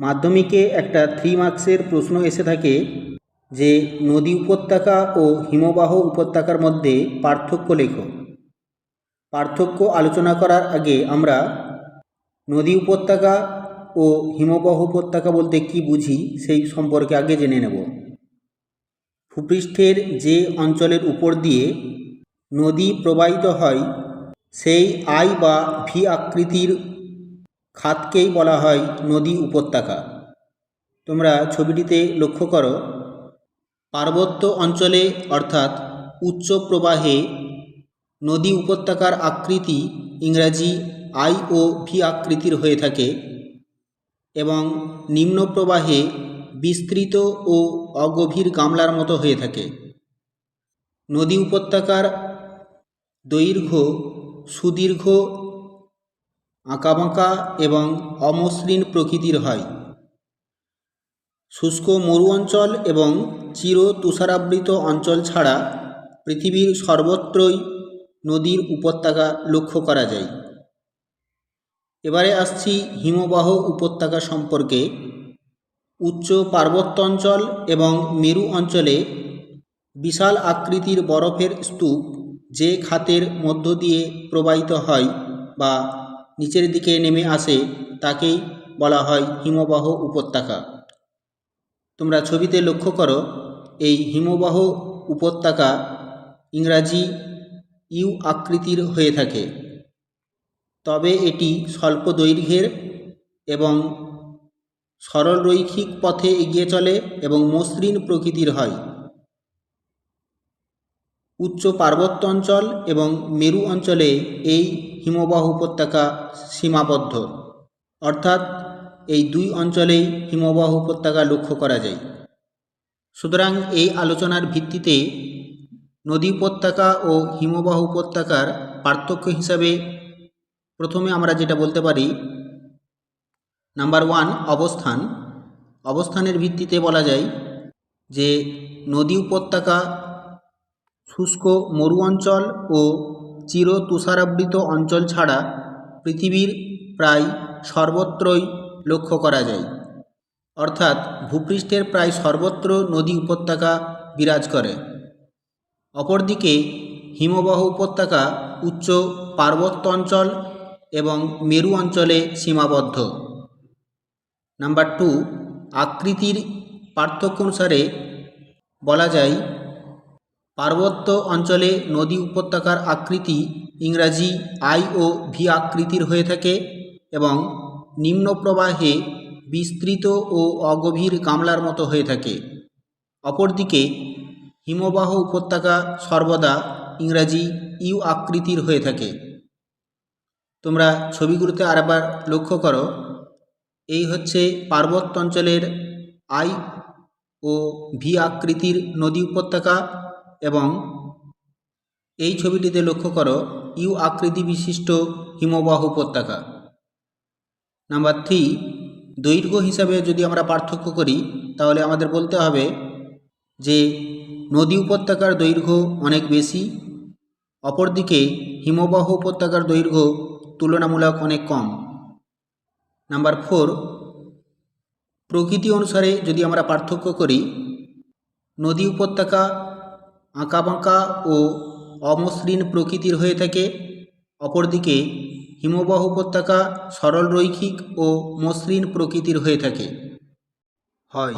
মাধ্যমিকে একটা থ্রি মার্কসের প্রশ্ন এসে থাকে যে, নদী উপত্যকা ও হিমবাহ উপত্যকার মধ্যে পার্থক্য লেখো। পার্থক্য আলোচনা করার আগে আমরা নদী উপত্যকা ও হিমবাহ উপত্যকা বলতে কি বুঝি সেই সম্পর্কে আগে জেনে নেব। ভূপৃষ্ঠের যে অঞ্চলের উপর দিয়ে নদী প্রবাহিত হয়, সেই আই বা ভি আকৃতির খাতকেই বলা হয় নদী উপত্যকা। তোমরা ছবিটিতে লক্ষ্য করো, পার্বত্য অঞ্চলে অর্থাৎ উচ্চ প্রবাহে নদী উপত্যকার আকৃতি ইংরাজি আই ও ভি আকৃতির হয়ে থাকে এবং নিম্ন প্রবাহে বিস্তৃত ও অগভীর গামলার মতো হয়ে থাকে। নদী উপত্যকার দৈর্ঘ্য সুদীর্ঘ আঁকাবাঁকা এবং অমসৃণ প্রকৃতির হয়। শুষ্ক মরু অঞ্চল এবং চির তুষারাবৃত অঞ্চল ছাড়া পৃথিবীর সর্বত্রই নদীর উপত্যকা লক্ষ্য করা যায়। এবারে আসছি হিমবাহ উপত্যকা সম্পর্কে। উচ্চ পার্বত্য অঞ্চল এবং মেরু অঞ্চলে বিশাল আকৃতির বরফের স্তূপ যে খাতের মধ্য দিয়ে প্রবাহিত হয় বা নিচের দিকে নেমে আসে, তাকেই বলা হয় হিমবাহ উপত্যকা। তোমরা ছবিতে লক্ষ্য করো, এই হিমবাহ উপত্যকা ইংরাজি ইউ আকৃতির হয়ে থাকে। তবে এটি স্বল্প দৈর্ঘ্যের এবং সরল রৈখিক পথে এগিয়ে চলে এবং মসৃণ প্রকৃতির হয়। উচ্চ পার্বত্য অঞ্চল এবং মেরু অঞ্চলে এই হিমবাহ উপত্যকা সীমাবদ্ধ। অর্থাৎ এই দুই অঞ্চলেই হিমবাহ উপত্যকা লক্ষ্য করা যায়। সুতরাং এই আলোচনার ভিত্তিতে নদী উপত্যকা ও হিমবাহ উপত্যকার পার্থক্য হিসাবে প্রথমে আমরা যেটা বলতে পারি, নাম্বার ওয়ান, অবস্থান। অবস্থানের ভিত্তিতে বলা যায় যে নদী উপত্যকা শুষ্ক মরু অঞ্চল ও চির তুষারাবৃত অঞ্চল ছাড়া পৃথিবীর প্রায় সর্বত্রই লক্ষ্য করা যায়। অর্থাৎ ভূপৃষ্ঠের প্রায় সর্বত্র নদী উপত্যকা বিরাজ করে। অপরদিকে হিমবাহ উপত্যকা উচ্চ পার্বত্য অঞ্চল এবং মেরু অঞ্চলে সীমাবদ্ধ। নাম্বার টু, আকৃতির পার্থক্য অনুসারে বলা যায় পার্বত্য অঞ্চলে নদী উপত্যকার আকৃতি ইংরাজি আই ও ভি আকৃতির হয়ে থাকে এবং নিম্ন প্রবাহে বিস্তৃত ও অগভীর গামলার মতো হয়ে থাকে। অপরদিকে হিমবাহ উপত্যকা সর্বদা ইংরাজি ইউ আকৃতির হয়ে থাকে। তোমরা ছবিগুলোতে আরেকবার লক্ষ্য করো। এই হচ্ছে পার্বত্য অঞ্চলের আই ও ভি আকৃতির নদী উপত্যকা। এবং এই ছবিটিতে লক্ষ্য করো, ইউ আকৃতি বিশিষ্ট হিমবাহ উপত্যকা নাম্বার থ্রি দৈর্ঘ্য হিসাবে যদি আমরা পার্থক্য করি, তাহলে আমাদের বলতে হবে যে নদী উপত্যকার দৈর্ঘ্য অনেক বেশি, অপরদিকে হিমবাহ উপত্যকার দৈর্ঘ্য তুলনামূলক অনেক কম। নাম্বার ফোর প্রকৃতি অনুসারে যদি আমরা পার্থক্য করি, নদী উপত্যকা আঁকাবাঁকা ও অমসৃণ প্রকৃতির হয়ে থাকে। অপরদিকে হিমবাহ উপত্যকা সরল রৈখিক ও মসৃণ প্রকৃতির হয়ে থাকে। হয়